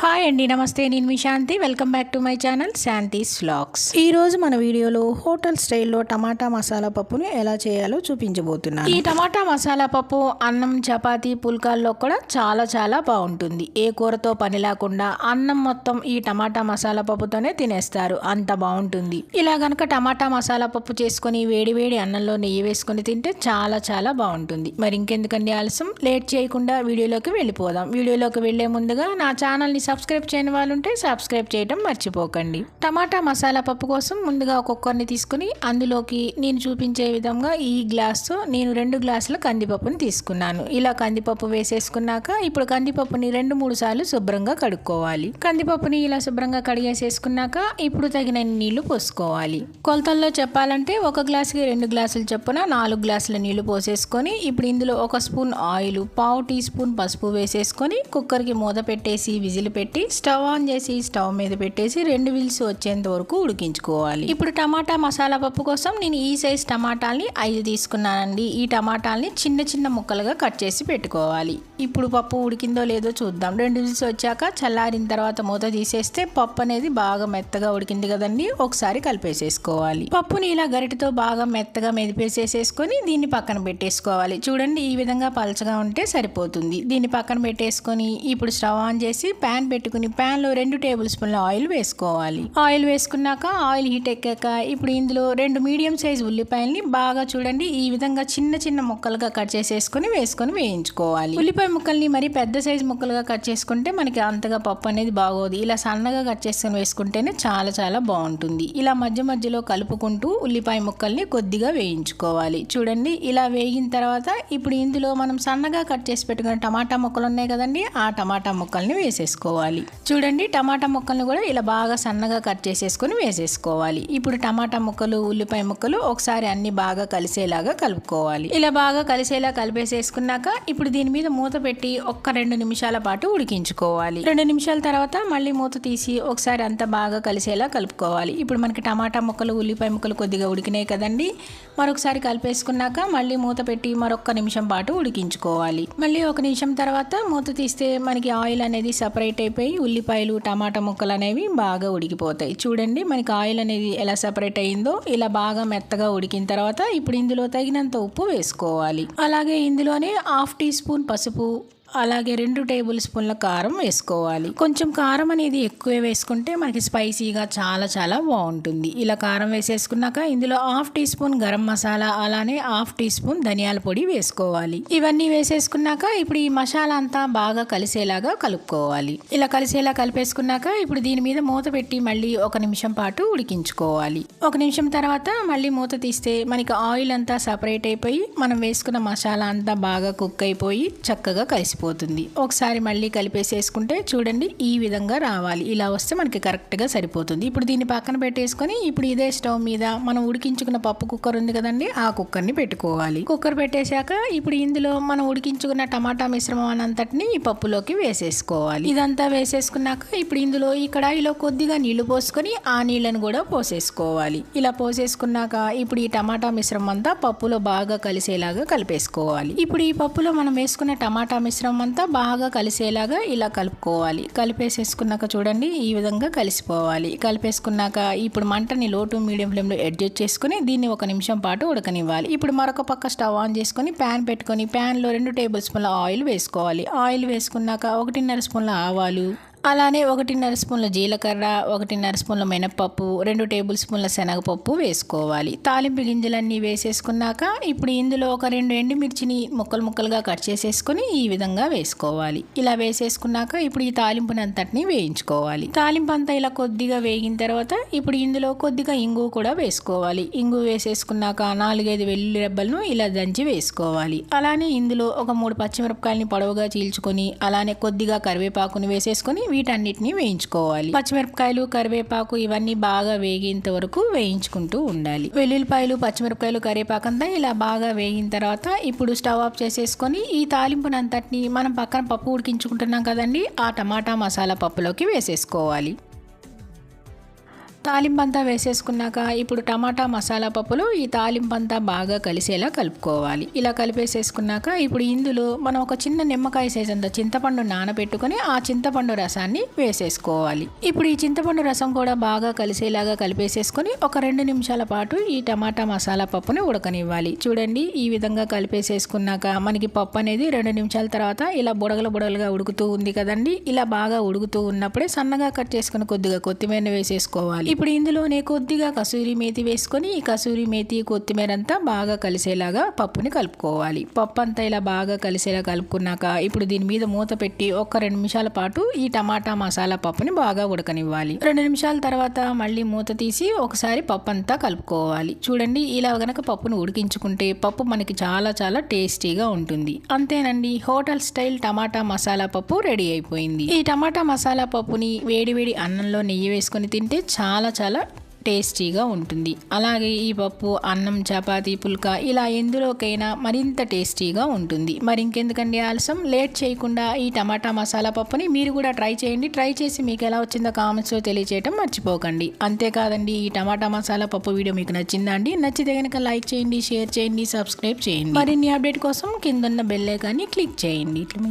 Hi అండి నమస్తే నేను మీ Shanti welcome back to my channel Shanti's vlogs ఈ రోజు మన వీడియోలో హోటల్ స్టైల్లో టమాటా మసాలా పప్పును ఎలా చేయాలో చూపించబోతున్నాను. ఈ టమాటా మసాలా పప్పు అన్నం చపాతీ పుల్కాల్లో కూడా చాలా చాలా బాగుంటుంది. ఏ కూరతో పని లేకుండా అన్నం మొత్తం ఈ టమాటా మసాలా పప్పుతోనే తినేస్తారు. అంత బాగుంటుంది. ఇలా గనక టమాటా మసాలా పప్పు చేసుకొని వేడి వేడి అన్నంలో నెయ్యి వేసుకొని తింటే చాలా చాలా బాగుంటుంది. మరి ఇంకెందుకండి ఆలస్యం? లేట్ చేయకుండా వీడియోలోకి వెళ్ళిపోదాం. వీడియోలోకి వెళ్ళే ముందుగా నా ఛానల్ని సబ్స్క్రైబ్ చేయని వాళ్ళు ఉంటే సబ్స్క్రైబ్ చేయడం మర్చిపోకండి. టమాటా మసాలా పప్పు కోసం ముందుగా ఒక్కొక్కరిని కుక్కర్ని తీసుకుని అందులోకి నేను చూపించే విధంగా ఈ గ్లాస్తో నేను రెండు గ్లాసుల కందిపప్పుని తీసుకున్నాను. ఇలా కందిపప్పు వేసేసుకున్నాక ఇప్పుడు కందిపప్పుని రెండు మూడు సార్లు శుభ్రంగా కడుక్కోవాలి. కందిపప్పుని ఇలా శుభ్రంగా కడిగేసేసుకున్నాక ఇప్పుడు తగిన నీళ్ళు పోసుకోవాలి. కొలతల్లో చెప్పాలంటే ఒక గ్లాసుకి రెండు గ్లాసులు చొప్పున నాలుగు గ్లాసుల నీళ్ళు పోసేసుకొని ఇప్పుడు ఇందులో ఒక స్పూన్ ఆయిల్ పావు టీ స్పూన్ పసుపు వేసేసుకొని కుక్కర్కి మూత పెట్టేసి విజిల్ పెట్టి స్టవ్ ఆన్ చేసి స్టవ్ మీద పెట్టేసి రెండు విల్స్ వచ్చేంత వరకు ఉడికించుకోవాలి. ఇప్పుడు టమాటా మసాలా పప్పు కోసం నేను ఈ సైజ్ టమాటాల్ని ఐదు తీసుకున్నానండి. ఈ టమాటాల్ని చిన్న చిన్న ముక్కలుగా కట్ చేసి పెట్టుకోవాలి. ఇప్పుడు పప్పు ఉడికిందో లేదో చూద్దాం. రెండు విల్స్ వచ్చాక చల్లారిన తర్వాత మూత తీసేస్తే పప్పు అనేది బాగా మెత్తగా ఉడికింది కదండి. ఒకసారి కలిపేసేసుకోవాలి. పప్పుని ఇలా గరిటతో బాగా మెత్తగా మెదిపేసేసేసుకొని దీన్ని పక్కన పెట్టేసుకోవాలి. చూడండి ఈ విధంగా పలచగా ఉంటే సరిపోతుంది. దీన్ని పక్కన పెట్టేసుకొని ఇప్పుడు స్టవ్ ఆన్ చేసి ప్యాన్ పెట్టుకుని ప్యాన్లో రెండు టేబుల్ స్పూన్ల ఆయిల్ వేసుకోవాలి. ఆయిల్ వేసుకున్నాక ఆయిల్ హీట్ ఎక్కాక ఇప్పుడు ఇందులో రెండు మీడియం సైజ్ ఉల్లిపాయల్ని బాగా చూడండి. ఈ విధంగా చిన్న చిన్న ముక్కలుగా కట్ చేసేసుకొని వేసుకొని వేయించుకోవాలి. ఉల్లిపాయ ముక్కల్ని మరి పెద్ద సైజ్ ముక్కలుగా కట్ చేసుకుంటే మనకి అంతగా పప్పు అనేది బాగోదు. ఇలా సన్నగా కట్ చేసుకొని వేసుకుంటేనే చాలా చాలా బాగుంటుంది. ఇలా మధ్య మధ్యలో కలుపుకుంటూ ఉల్లిపాయ ముక్కల్ని కొద్దిగా వేయించుకోవాలి. చూడండి ఇలా వేగిన తర్వాత ఇప్పుడు ఇందులో మనం సన్నగా కట్ చేసి పెట్టుకున్న టమాటా ముక్కలు ఉన్నాయి కదండి ఆ టమాటా ముక్కల్ని వేసేసుకోవాలి. చూడండి టమాటా ముక్కలను కూడా ఇలా బాగా సన్నగా కట్ చేసేసుకొని వేసేసుకోవాలి. ఇప్పుడు టమాటా ముక్కలు ఉల్లిపాయ ముక్కలు ఒకసారి అన్ని బాగా కలిసేలాగా కలుపుకోవాలి. ఇలా బాగా కలిసేలా కలిపేసేసుకున్నాక ఇప్పుడు దీని మీద మూత పెట్టి ఒక్క రెండు నిమిషాల పాటు ఉడికించుకోవాలి. రెండు నిమిషాల తర్వాత మళ్ళీ మూత తీసి ఒకసారి అంతా బాగా కలిసేలా కలుపుకోవాలి. ఇప్పుడు మనకి టమాటా ముక్కలు ఉల్లిపాయ ముక్కలు కొద్దిగా ఉడికినాయి కదండి. మరొకసారి కలిపేసుకున్నాక మళ్ళీ మూత పెట్టి మరొక నిమిషం పాటు ఉడికించుకోవాలి. మళ్ళీ ఒక నిమిషం తర్వాత మూత తీస్తే మనకి ఆయిల్ అనేది సపరేట్ అయిపోయి ఉల్లిపాయలు టమాటా ముక్కలు అనేవి బాగా ఉడికిపోతాయి. చూడండి మనకి ఆయిల్ అనేది ఎలా సపరేట్ అయిందో ఇలా బాగా మెత్తగా ఉడికిన తర్వాత ఇప్పుడు ఇందులో తగినంత ఉప్పు వేసుకోవాలి. అలాగే ఇందులోనే హాఫ్ టీ స్పూన్ పసుపు అలాగే రెండు టేబుల్ స్పూన్ల కారం వేసుకోవాలి. కొంచెం కారం అనేది ఎక్కువ వేసుకుంటే మనకి స్పైసీగా చాలా చాలా బాగుంటుంది. ఇలా కారం వేసేసుకున్నాక ఇందులో half teaspoon garam masala అలానే హాఫ్ టీ స్పూన్ ధనియాల పొడి వేసుకోవాలి. ఇవన్నీ వేసేసుకున్నాక ఇప్పుడు ఈ మసాలా అంతా బాగా కలిసేలాగా కలుపుకోవాలి. ఇలా కలిసేలా కలిపేసుకున్నాక ఇప్పుడు దీని మీద మూత పెట్టి మళ్ళీ ఒక నిమిషం పాటు ఉడికించుకోవాలి. ఒక నిమిషం తర్వాత మళ్ళీ మూత తీస్తే మనకి ఆయిల్ అంతా సపరేట్ అయిపోయి మనం వేసుకున్న మసాలా అంతా బాగా కుక్ అయిపోయి చక్కగా కలిసిపోతుంది ఒకసారి మళ్ళీ కలిపేసేసుకుంటే చూడండి ఈ విధంగా రావాలి. ఇలా వస్తే మనకి కరెక్ట్గా సరిపోతుంది. ఇప్పుడు దీన్ని పక్కన పెట్టేసుకొని ఇప్పుడు ఇదే స్టవ్ మీద మనం ఉడికించుకున్న పప్పు కుక్కర్ ఉంది కదండి ఆ కుక్కర్ని పెట్టుకోవాలి. కుక్కర్ పెట్టేశాక ఇప్పుడు ఇందులో మనం ఉడికించుకున్న టమాటా మిశ్రమం అంతటిని ఈ పప్పులోకి వేసేసుకోవాలి. ఇదంతా వేసేసుకున్నాక ఇప్పుడు ఇందులో ఈ కడాయిలో కొద్దిగా నీళ్ళు పోసుకొని ఆ నీళ్ళను కూడా పోసేసుకోవాలి. ఇలా పోసేసుకున్నాక ఇప్పుడు ఈ టమాటా మిశ్రమం అంతా పప్పులో బాగా కలిసేలాగా కలిపేసుకోవాలి. ఇప్పుడు ఈ పప్పులో మనం వేసుకున్న టమాటా మిశ్రమం అంతా బాగా కలిసేలాగా ఇలా కలుపుకోవాలి. కలిపేసేసుకున్నాక చూడండి ఈ విధంగా కలిసిపోవాలి. కలిపేసుకున్నాక ఇప్పుడు మంటని లో టు మీడియం ఫ్లేమ్లో అడ్జస్ట్ చేసుకుని దీన్ని ఒక నిమిషం పాటు ఉడకనివ్వాలి. ఇప్పుడు మరొక పక్క స్టవ్ ఆన్ చేసుకొని ప్యాన్ పెట్టుకొని ప్యాన్లో రెండు టేబుల్ స్పూన్ల ఆయిల్ వేసుకోవాలి. ఆయిల్ వేసుకున్నాక ఒకటిన్నర స్పూన్ల ఆవాలు అలానే ఒకటిన్నర స్పూన్ల జీలకర్ర ఒకటిన్నర స్పూన్ల మినపప్పు రెండు టేబుల్ స్పూన్ల శనగపప్పు వేసుకోవాలి. తాలింపు గింజలన్నీ వేసేసుకున్నాక ఇప్పుడు ఇందులో ఒక రెండు ఎండుమిర్చిని ముక్కలు ముక్కలుగా కట్ చేసేసుకొని ఈ విధంగా వేసుకోవాలి. ఇలా వేసేసుకున్నాక ఇప్పుడు ఈ తాలింపుని అంతటిని వేయించుకోవాలి. తాలింపు అంతా ఇలా కొద్దిగా వేగిన తర్వాత ఇప్పుడు ఇందులో కొద్దిగా ఇంగు కూడా వేసుకోవాలి. ఇంగు వేసేసుకున్నాక నాలుగైదు వెల్లుల్లి రెబ్బలను ఇలా దంచి వేసుకోవాలి. అలానే ఇందులో ఒక మూడు పచ్చిమిరపకాయలని పొడవుగా చీల్చుకొని అలానే కొద్దిగా కరివేపాకుని వేసేసుకొని వీటన్నిటిని వేయించుకోవాలి. పచ్చిమిరపకాయలు కరివేపాకు ఇవన్నీ బాగా వేగేంత వరకు వేయించుకుంటూ ఉండాలి. వెల్లుల్లిపాయలు పచ్చిమిరపకాయలు కరివేపాకు అంతా ఇలా బాగా వేగిన తర్వాత ఇప్పుడు స్టవ్ ఆఫ్ చేసేసుకొని ఈ తాలింపునంతటిని మనం పక్కన పప్పు ఉడికించుకుంటున్నాం కదండి ఆ టమాటా మసాలా పప్పులోకి వేసేసుకోవాలి. తాలింపంతా వేసేసుకున్నాక ఇప్పుడు టమాటా మసాలా పప్పులు ఈ తాలింపంతా బాగా కలిసేలా కలుపుకోవాలి. ఇలా కలిపేసేసుకున్నాక ఇప్పుడు ఇందులో మనం ఒక చిన్న నిమ్మకాయ సైజ్ అంత చింతపండు నానబెట్టుకొని ఆ చింతపండు రసాన్ని వేసేసుకోవాలి. ఇప్పుడు ఈ చింతపండు రసం కూడా బాగా కలిసేలాగా కలిపేసేసుకొని ఒక రెండు నిమిషాల పాటు ఈ టమాటా మసాలా పప్పుని ఉడకనివ్వాలి. చూడండి ఈ విధంగా కలిపేసేసుకున్నాక మనకి పప్పు అనేది రెండు నిమిషాల తర్వాత ఇలా బుడగలు బుడగలుగా ఉడుకుతూ ఉంది కదండి. ఇలా బాగా ఉడుకుతూ ఉన్నప్పుడే సన్నగా కట్ చేసుకుని కొద్దిగా కొత్తిమీర వేసేసుకోవాలి. ఇప్పుడు ఇందులోనే కొద్దిగా కసూరి మేతి వేసుకొని ఈ కసూరి మేతి కొత్తిమీర అంతా బాగా కలిసేలాగా పప్పుని కలుపుకోవాలి. పప్పు అంతా ఇలా బాగా కలిసేలా కలుపుకున్నాక ఇప్పుడు దీని మీద మూత పెట్టి ఒక రెండు నిమిషాల పాటు ఈ టమాటా మసాలా పప్పుని బాగా ఉడకనివ్వాలి. రెండు నిమిషాల తర్వాత మళ్ళీ మూత తీసి ఒకసారి పప్పు అంతా కలుపుకోవాలి. చూడండి ఇలా గనక పప్పును ఉడికించుకుంటే పప్పు మనకి చాలా చాలా టేస్టీగా ఉంటుంది. అంతేనండి హోటల్ స్టైల్ టమాటా మసాలా పప్పు రెడీ అయిపోయింది. ఈ టమాటా మసాలా పప్పుని వేడివేడి అన్నంలో నెయ్యి వేసుకొని తింటే చాలా చాలా టేస్టీగా ఉంటుంది. అలాగే ఈ పప్పు అన్నం చపాతీ పుల్కా ఇలా ఎందులోకైనా మరింత టేస్టీగా ఉంటుంది. మరి ఇంకెందుకండి ఆలస్యం? లేట్ చేయకుండా ఈ టమాటా మసాలా పప్పుని మీరు కూడా ట్రై చేయండి. ట్రై చేసి మీకు ఎలా వచ్చిందో కామెంట్స్లో తెలియచేయడం మర్చిపోకండి. అంతేకాదండి ఈ టమాటా మసాలా పప్పు వీడియో మీకు నచ్చిందా అండి? నచ్చితే కనుక లైక్ చేయండి షేర్ చేయండి సబ్స్క్రైబ్ చేయండి. మరిన్ని అప్డేట్ కోసం కింద బెల్లే కానీ క్లిక్ చేయండి. ఇట్లా